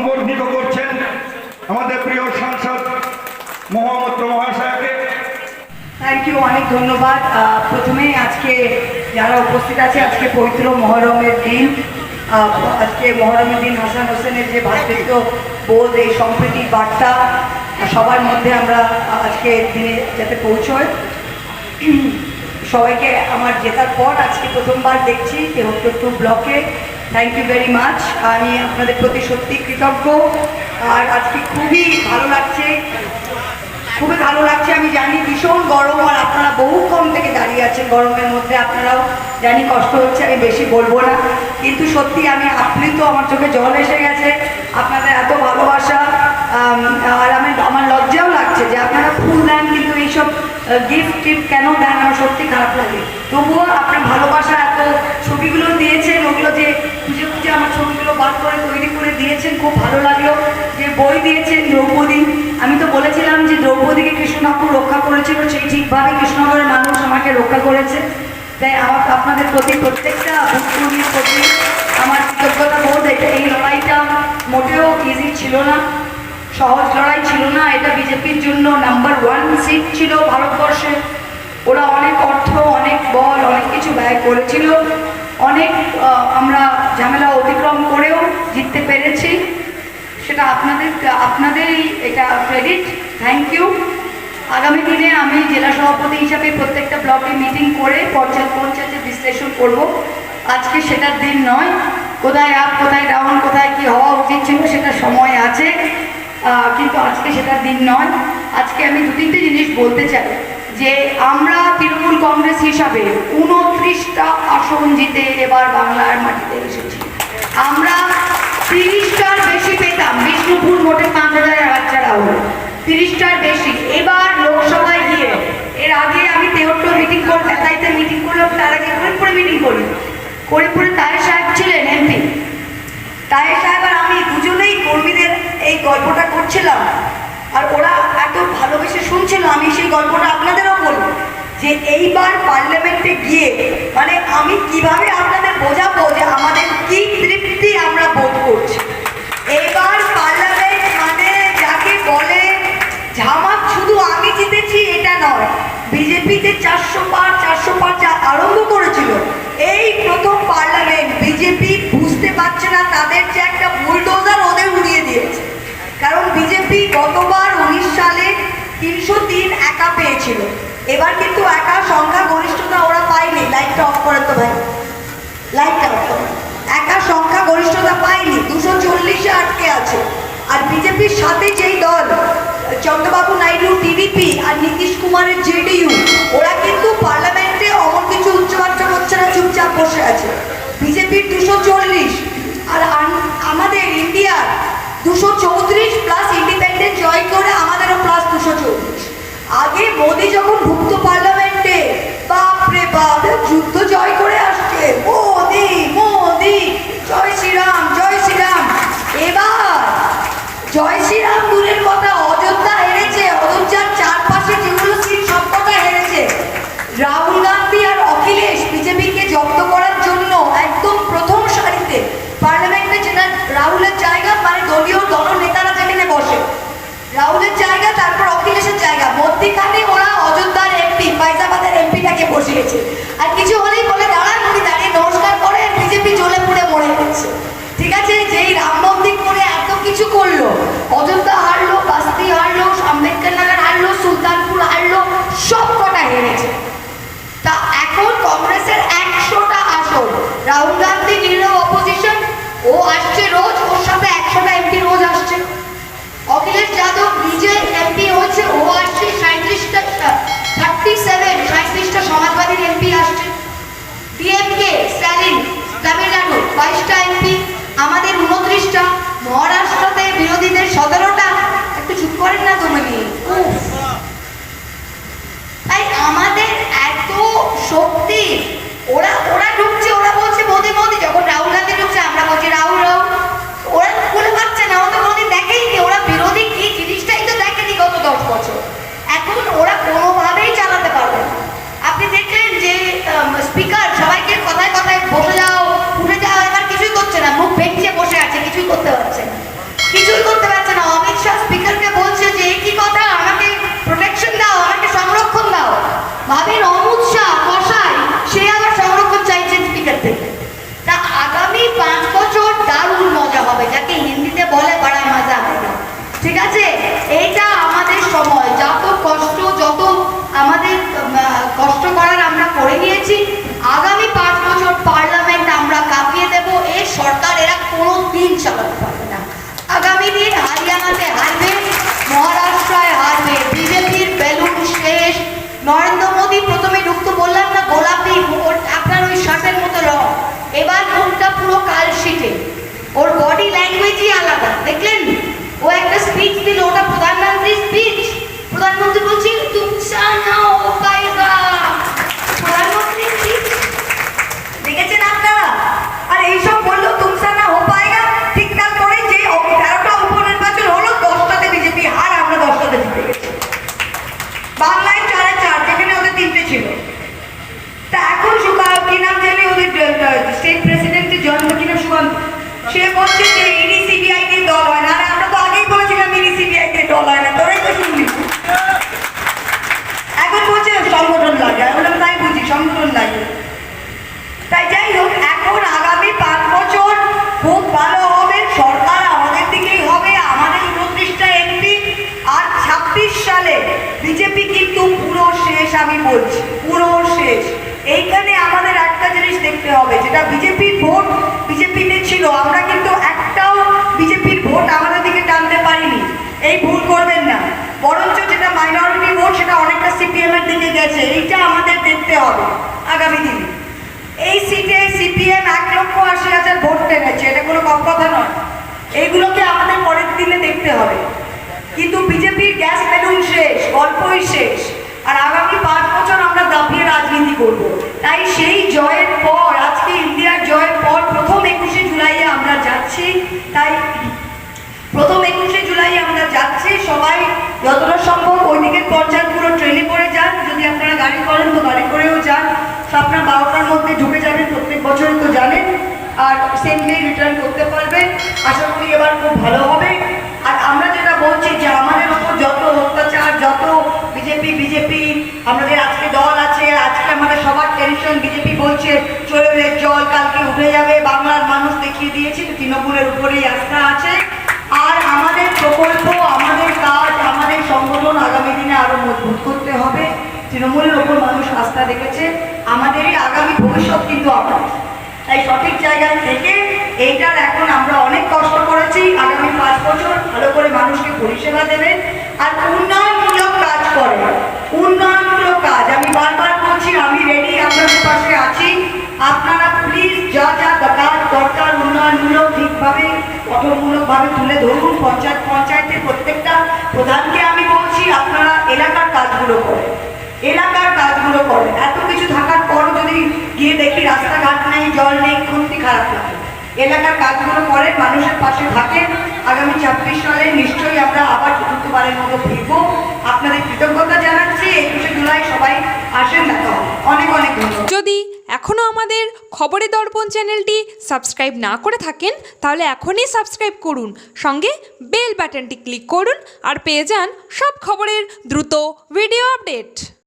সংবর্ধিত করছেন আমাদের প্রিয় সাংসদ মহামত্র মহাশয়কে থ্যাংক ইউ অনেক ধন্যবাদ। প্রথমেই আজকে যারা উপস্থিত আছে, আজকে পবিত্র মহরমের দিন। আজকে মহরমের দিন হাসান হোসেনের যে ভাতৃত্ব বোধ, এই সম্প্রীতির বার্তা, সবার মধ্যে আমরা আজকে দিনে যাতে পৌঁছয়। সবাইকে আমার জেতার পর আজকে প্রথমবার দেখছি তেহট্টু ব্লকে। থ্যাংক ইউ ভেরি মাচ আমি আপনাদের প্রতি সত্যি কৃতজ্ঞ। আর আজকে খুবই ভালো লাগছে। খুবই ভালো লাগছে। আমি জানি ভীষণ গরম আর আপনারা বহু কম থেকে দাঁড়িয়ে আছেন গরমের মধ্যে। আপনারাও জানি কষ্ট হচ্ছে, আমি বেশি বলব না। কিন্তু সত্যি আমি আপনি তো আমার চোখে জল এসে গেছে। আপনাদের এত ভালোবাসা। আর আমি আমার লজ্জাও লাগছে যে আপনারা ফুল দেন কিন্তু এইসব গিফট টিফট কেন দেন আমার সত্যি খারাপ লাগে। তবুও আপনার ভালোবাসা এত ছবিগুলো দিয়েছেন, ওগুলো যে খুঁজে খুঁজে আমার ছবিগুলো বার করে তৈরি করে দিয়েছেন, খুব ভালো লাগল। যে বই দিয়েছেন দ্রৌপদী। আমি তো বলেছিলাম যে দ্রৌপদীকে কৃষ্ণ রক্ষা করেছিল, সেই ঠিকভাবে কৃষ্ণনগরের মানুষ আমাকে রক্ষা করেছে। তাই আমার আপনাদের প্রতি প্রত্যেকটা প্রতি আমার কৃতজ্ঞতা বোধ। এটা এই লড়াইটা মোটেও ইজি ছিল না। সহজ লড়াই ছিল না, এটা বিজেপির জন্য নাম্বার ওয়ান সিট ছিল ভারতবর্ষে। ওরা অনেক অর্থ, অনেক বল, অনেক কিছু ব্যয় করেছিল। অনেক আমরা ঝামেলা অতিক্রম করেও জিততে পেরেছি। সেটা আপনাদের, আপনাদেরই এটা ক্রেডিট থ্যাংক ইউ আগামী দিনে আমি জেলা সভাপতি হিসাবে প্রত্যেকটা ব্লকে মিটিং করে পঞ্চায়েত পঞ্চায়েতের বিশ্লেষণ করব। আজকে সেটার দিন নয়। কোথায় আপ কোথায় ডাউন কোথায় কি হওয়া উচিত ছিল সেটা সময় আছে। কিন্তু আজকে সেটার দিন নয়। আজকে আমি দু তিনটে জিনিস বলতে চাই। যে আমরা তৃণমূল কংগ্রেস হিসাবে উনত্রিশটা আসন জিতে এবার বাংলার মাটিতে এসেছি। আমরা তিরিশটার বেশি পেতাম, বিষ্ণুপুর মোটে পাঁচ হাজার বাচ্চারা হলো। তিরিশটার বেশি। এবার লোকসভায় গিয়ে, এর আগে আমি তেহট্ট মিটিং করে নেতাইতে মিটিং করলাম, তার আগে করিমপুরে মিটিং করি। করিমপুরে তাহের সাহেব ছিলেন এমপি। তাহের সাহেব আর আমি কর্মীদের এই গল্পটা করছিলাম। আর ওরা এত ভালোবেসে শুনছিল, আমি সেই গল্পটা আপনাদেরও বলব। যে এইবার পার্লামেন্টে গিয়ে মানে আমি কীভাবে আপনাদের বোঝাবো যে আমাদের কি তৃপ্তি আমরা বোধ করছি? এবার পার্লামেন্ট মানে যাকে বলে ঝামাক, শুধু আমি জিতেছি এটা নয় বিজেপি যে চারশো পার চারশো পার যা আরম্ভ করেছিল, এই প্রথম পার্লামেন্ট বিজেপি বুঝতে পারছে না তাদের যে তিন একা পেয়েছিল। এবার কিন্তু একা সংখ্যা গরিষ্ঠতা ওরা পায়নি। লাইটটা অফ করেন তো ভাই। লাইটটা অফ করেন একা সংখ্যা গরিষ্ঠতা পায়নি। দুশো চল্লিশে আটকে আছে। আর বিজেপির সাথে যেই দল, চন্দ্রবাবু নাইডু, টিডিপি আর নীতিশ কুমারের জেডিইউ, ওরা কিন্তু পার্লামেন্টে অমন কিছু উচ্চবাচ্চা করছে না, চুপচাপ বসে আছে। বিজেপির দুশো চল্লিশ আর আমাদের ইন্ডিয়ার দুশো চৌত্রিশ প্লাস ইন্ডিপেন্ডেন্ট জয় করে আমাদেরও প্লাস দুশো চৌত্রিশ আগে মোদি যখন ভুক্ত পার্লামেন্টে, বাপরে বাপ, যুদ্ধ জয় করে আসছে। মোদি মোদি, জয় শ্রীরাম জয় শ্রীরাম। এবার জয় শ্রীরাম দূরের কথা অযোধ্যা হেরেছে অযোধ্যার চারপাশে যেগুলো সিট সবকটা হেরেছে রাহুল গান্ধী আর অখিলেশ বিজেপিকে জব্দ করার জন্য একদম প্রথম সারিতে পার্লামেন্টে যেটা রাহুলের জায়গা মানে দলীয় দলনেতারা যেখানে বসে রাহুলের জায়গা তারপর অখিলেশের জায়গা মধ্যিখানে ওরা অযোধ্যার এমপি ফাইজাবাদের বসিয়েছে আর কিছু হলেই বলে দাঁড়ান উনি দাঁড়িয়ে নমস্কার করে, বিজেপি জ্বলে পুড়ে মরে গেছে। ঠিক আছে? যেই রাম মন্দির করে এত কিছু করল, অযোধ্যা হারলো বাস্তি হারলো আম্বেদকর নগর হারলো, সুলতানপুর হারলো, সব কটা হেরেছে। তা এখন কংগ্রেসের একশোটা আসন। রাহুল গান্ধী নিল অপোজিশন ও আসছে রোজ, ওর সাথে একশোটা এমপি রোজ আসছে। অখিলেশ যাদব নিজে এমপি হয়েছে, ও আসছে সাঁত্রিশটা থার্টি সেভেন সাঁত্রিশটা সমাজবাদীর এমপি আসছে। ডিএমকে স্ট্যালিন তামিলনাড়ু বাইশটা এমপি আমাদের উনত্রিশটা। মহারাষ্ট্রতে বিরোধীদের সতেরোটা। একটু চুপ করেন না তুমি। তাই আমাদের এত শক্তি। ঠিক আছে? এইটা আমাদের সময়। যত কষ্ট, যত আমাদের কষ্ট করার আমরা করে নিয়েছি, আগামী পাঁচ বছর পার্লামেন্ট আমরা কাঁপিয়ে দেব। এ সরকার এরা কোনো দিন চালাতে পারবে না। আগামী দিন হারিয়ানাতে হারবে, মহারাষ্ট্রায় হারবে, বিজেপির বেলুন শেষ। নরেন্দ্র মোদী প্রথমে ঢুকতে, বললাম, না, গোলাপি আপনার ওই শার্টের মতো রং। এবার মুখটা পুরো কাল শিখে ওর বডি ল্যাঙ্গুয়েজই আলাদা, দেখলেন? বলছি পুরো শেষ। এইখানে আমাদের একটা জিনিস দেখতে হবে, যেটা বিজেপির ভোট বিজেপিতে ছিল, আমরা কিন্তু একটাও বিজেপির ভোট আমাদের দিকে টানতে পারিনি। এই ভুল করবেন না। বরঞ্চ যেটা মাইনরিটি ভোট, সেটা অনেকটা সিপিএম এর দিকে গেছে, এইটা আমাদের দেখতে হবে আগামী দিনে। এই সিটে সিপিএম এক লক্ষ আশি হাজার ভোট টেনেছে, এটা কোনো কম কথা নয়। এইগুলোকে আমাদের পরের দিনে দেখতে হবে। কিন্তু বিজেপির গ্যাস বেলুন শেষ, গল্পই শেষ। আর আগামী পাঁচ বছর আমরা দাপিয়ে রাজনীতি করব। তাই সেই জয়ের পর, আজকে ইন্ডিয়ার জয়ের পর প্রথম একুশে জুলাইয়ে আমরা যাচ্ছি। তাই প্রথম একুশে জুলাই আমরা যাচ্ছি। সবাই যতটা সম্ভব ওই দিকের পুরো ট্রেনে করে যান। যদি আপনারা গাড়ি করেন তো গাড়ি করেও যান। আপনার বারোটার মধ্যে ঢুকে যাবেন, প্রত্যেক বছরই তো জানেন। আর সেম ডে রিটার্ন করতে পারবেন। আশা করি এবার খুব ভালো হবে আর আমরা যেটা বলছি যে আমাদের ওপর যত অত্যাচার যত বিজেপি বিজেপি আমাদের আজকে দল আছে আজকে আমাদের টেনশন বিজেপি বলছে চলে জল কালকে উঠে যাবে। বাংলার মানুষ দেখিয়ে দিয়েছে তৃণমূলের উপরেই আস্থা আছে। আর আমাদের প্রকল্প, আমাদের কাজ, আমাদের সংগঠন আগামী দিনে আরও মজবুত করতে হবে। তৃণমূলের ওপর মানুষ আস্থা রেখেছে। আমাদেরই আগামী ভবিষ্যৎ কিন্তু আমাদের। তাই সঠিক জায়গায় থেকে এইটার এখন আমরা অনেক কষ্ট করেছি। আগামী পাঁচ বছর ভালো করে মানুষকে পরিষেবা দেবেন আর উন্নয়নমূলক কাজ করে উন্নয়নমূলক কাজ আমি বারবার বলছি আমি রেডি আপনাদের পাশে আছি আপনারা প্লিজ যা যা কাজ দরকার উন্নয়নমূলক ঠিকভাবে গঠনমূলকভাবে তুলে ধরুন পঞ্চায়েত পঞ্চায়েতের প্রত্যেকটা প্রধানকে আমি বলছি, আপনারা এলাকার কাজগুলো করেন। এলাকার কাজগুলো করেন। এত কিছু থাকার পর যদি গিয়ে দেখি রাস্তাঘাট নেই, জল নেই সত্যি খারাপ এলাকার কাজগুলো করেন মানুষের পাশে থাকেন আগামী ছাব্বিশ সালে নিশ্চয়ই আমরা আবার চতুর্থবারের মতো ফিরবো। আপনাদের কৃতজ্ঞতা জানাচ্ছি। একুশে জুলাই সবাই আসেন তো? অনেক অনেক যদি এখনও আমাদের খবরের দর্পণ চ্যানেলটি সাবস্ক্রাইব না করে থাকেন, তাহলে এখনই সাবস্ক্রাইব করুন। সঙ্গে বেল বাটনটি ক্লিক করুন আর পেয়ে যান সব খবরের দ্রুত ভিডিও আপডেট।